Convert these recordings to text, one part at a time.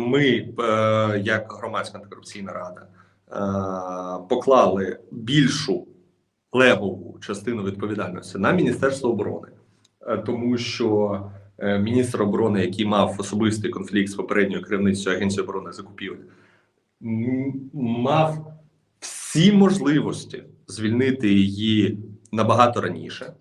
Ми, е, як громадська антикорупційна рада, е, поклали більшу левову частину відповідальності на Міністерство оборони, Е, тому що міністр оборони, який мав особистий конфлікт з попередньою керівницею Агенції оборони закупівель, мав всі можливості звільнити її набагато раніше,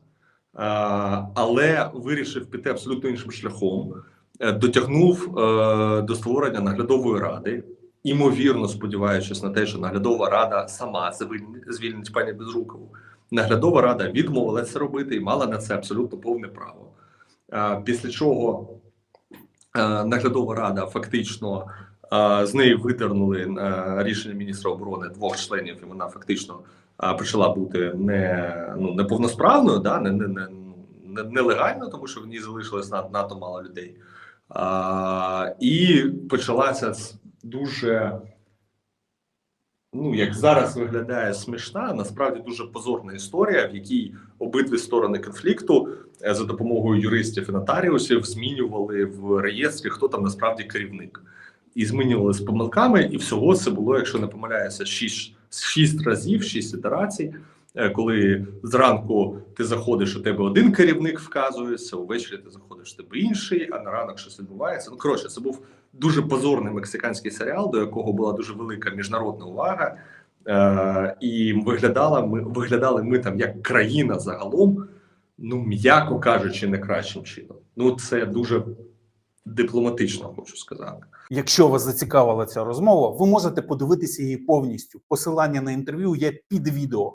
але вирішив піти абсолютно іншим шляхом. Е, Дотягнув е, до створення наглядової ради, імовірно сподіваючись на те, що наглядова рада сама звільнить, пані Безрукову. Наглядова рада відмовилася робити і мала на це абсолютно повне право. Е, Після чого наглядова рада фактично з неї витернули е, рішення міністра оборони двох членів, і вона фактично почала бути не ну неповносправною, да не, не, не, не нелегально, тому що в ній залишилось надто мало людей. А, і почалася дуже, ну як зараз виглядає смішна, насправді дуже позорна історія, в якій обидві сторони конфлікту е, за допомогою юристів і нотаріусів змінювали в реєстрі, хто там насправді керівник, і змінювали з помилками. І всього це було, якщо не помиляюся, шість, шість разів, шість ітерацій. Е, Коли зранку ти заходиш, у тебе один керівник вказується, увечері ти заходиш, у тебе інший, а на ранок щось відбувається. Ну коротше, це був дуже позорний мексиканський серіал, до якого була дуже велика міжнародна увага. Е, і виглядала ми виглядали ми там як країна загалом, ну м'яко кажучи, не кращим чином. Ну це дуже дипломатично, хочу сказати. Якщо вас зацікавила ця розмова, ви можете подивитися її повністю. Посилання на інтерв'ю є під відео.